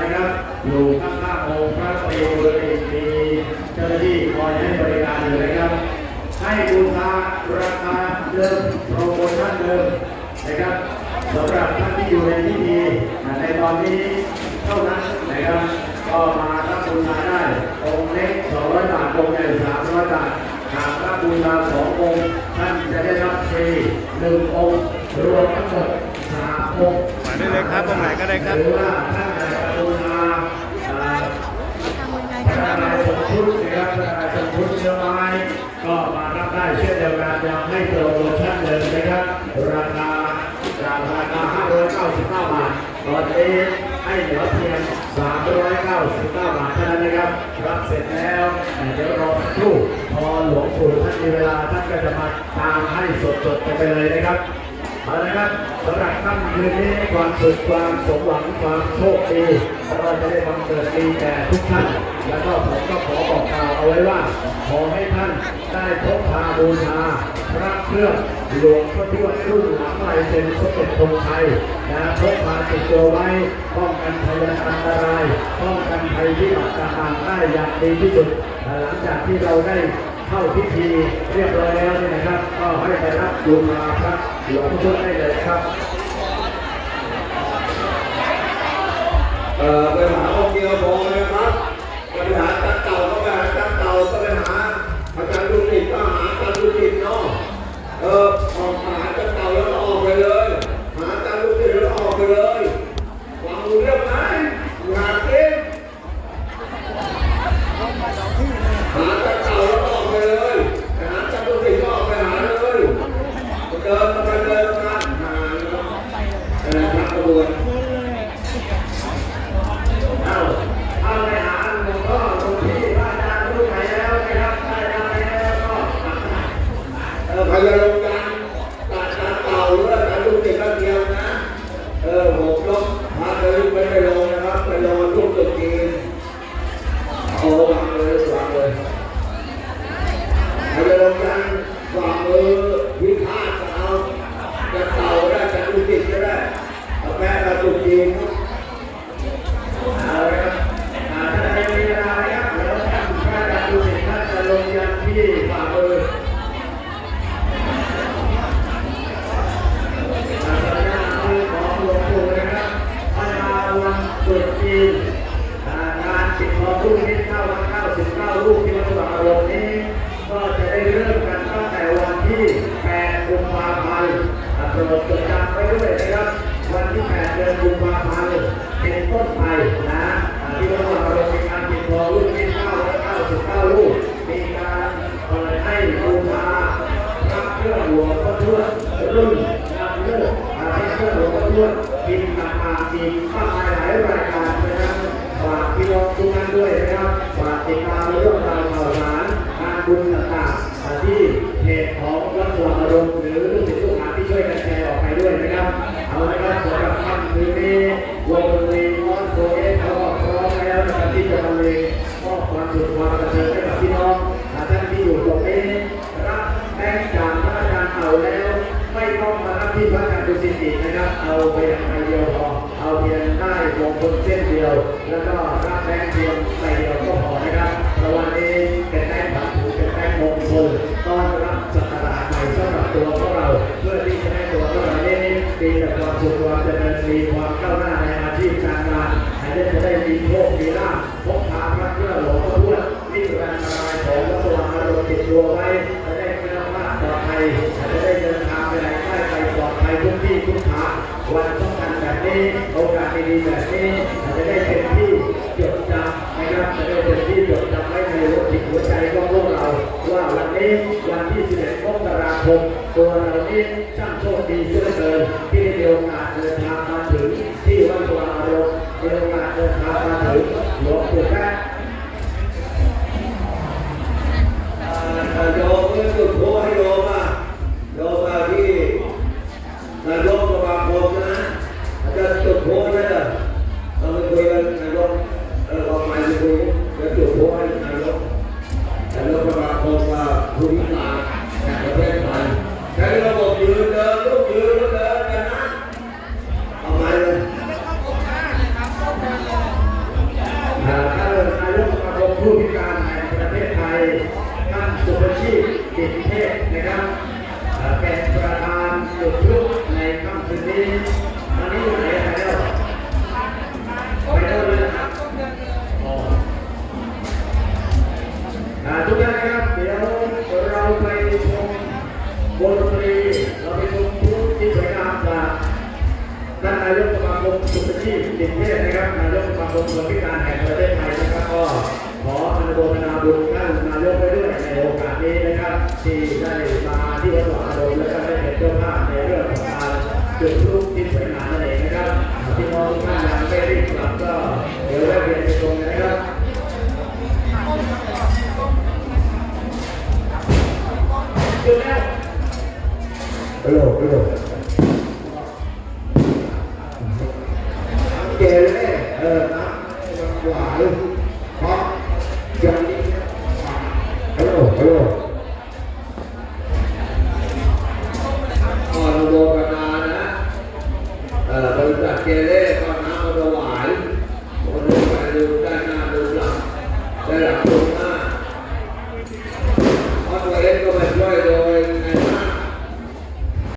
นะครับ อยู่ข้างๆองค์พระปฏิบูรณีมีเจ้าหน้าที่คอยให้บริการอยู่นะครับ ให้บูชาราคาเดิมโปรโมชั่นเดิมนะครับสำหรับท่านที่อยู่ในที่ดีในตอนนี้เท่านั้นนะครับก็มารับบูชาได้องค์เล็ก200บาทองค์ใหญ่300บาทหากรับบูชาสององค์ท่านจะได้รับฟรีหนึ่งองค์รวมทั้งหมดสามองค์มาได้เลยครับตรงไหนก็ได้ครับ บูชาเอ่อทำยังไงพระนายณ์ทรงพุทธนะครับพระนารายณ์ทรงพุทธเนื้อไม้ก็มารับได้เช่นเดียวกันยังให้โปรโมชั่นเลยนะครับราคาจากราคา599 บาทตอนนี้ให้เหลือเพียง 399 บาทเท่านั้นนะครับ รับเสร็จแล้วเดี๋ยวรอสักครู่พอหลวงปู่ท่านมีเวลาท่านก็จะมาตามให้สดๆกันไปเลยนะครับ เอาละครับสำหรับค่ำคืนนี้ความสุขความสมหวังความโชคดีแล้วก็จะได้บังเกิดดีแก่ทุกท่าน แล้วก็ผมก็ขอบอกกล่าวเอาไว้ว่า ขอให้ท่านได้พบพาบูชาพระเครื่องหลวงพ่อทวดรุ่นหลังลายเซ็นสมเด็จธงชัยนะพกพาติดตัวไว้ป้องกันภัยอันตรายป้องกันภัยที่อาจจะห่างได้อย่างดีที่สุดหลังจากที่เราได้ เข้าพิธีเรียบร้อยแล้วนี่นะครับ ก็ให้ไปรับบูมาพระหลวงพ่อทวดได้เลยครับ เอ่อ ดบินต่างๆอีมากมายหลายรายการนะครับฝากพี่น้องทุกท่านด้วยนะครับฝากติดตามเรื่องราวข่าวสารงานบุญต่างๆที่เพจของวัดสว่างอารมณ์หรือลูกศิษย์ลูกหาที่ช่วยกันแชร์ออกไปด้วยนะครับเอาละครับสำหรับค่ำคืนนี้วงดนตรีมอนโซเอสเขาก็พร้อมแล้วนะครับที่จะบรรเลงมอบความสุขความบันเทิงให้กับพี่น้องท่านที่อยู่ตรงนี้ รับแบงค์จากพระอาจารย์เอาแล้ว ไม่ต้องมารับ ที่พระอาจารย์ดุสิตอีกนะครับ เอาไปอย่างเดียวพอเอาเพียงได้มงคลเส้นเดียว แล้วก็รับแบงเพียงใบเดียวก็พอนะครับระวันนี้เป็นแบงค์ผักถูเป็นแบงมงคลต้อนรับสักราชใหม่สำหรับตัวพวกเรา เพื่อที่จะให้ตัวพวกเรานี้มีแต่ความสุขความเจริญมีความก้าวหน้าในอาชีพการงานให้ได้จะได้มีโชคมีลาภ นี้โอกาสดีๆแบบนี้จะได้เป็นที่จดจำนะครับจะได้เป็นที่จดจำไว้ในหัวจิตหัวใจของพวกเรา ว่าวันนี้วันที่ 11มกราคมตัวเรานี้ช่างโชคดีเหลือเกินที่ได้มีโอกาสเดินทางมาถึงที่วัดสว่างอารมณ์มีโอกาสเดินทางมาถึงหลวงปู่แป๊ะ สุขชีพจิตเทพนะครับนายกสมาคนพิการแห่งประเทศไทยนะครับก็ขออนุโมทนาบุญท่านนายกไปด้วยในโอกาสนี้นะครับที่ได้มาที่วัดสว่างอารมณ์และก็ได้เป็นเจ้าภาพในเรื่องของการจุดพลุที่สวยงามนั่นเองนะครับที่น้องท่านยังไม่รีบกลับก็เดี๋ยวแวะเวียนไปชมกันะครับจุดแล้วฮัลโหลฮัลโหลเหว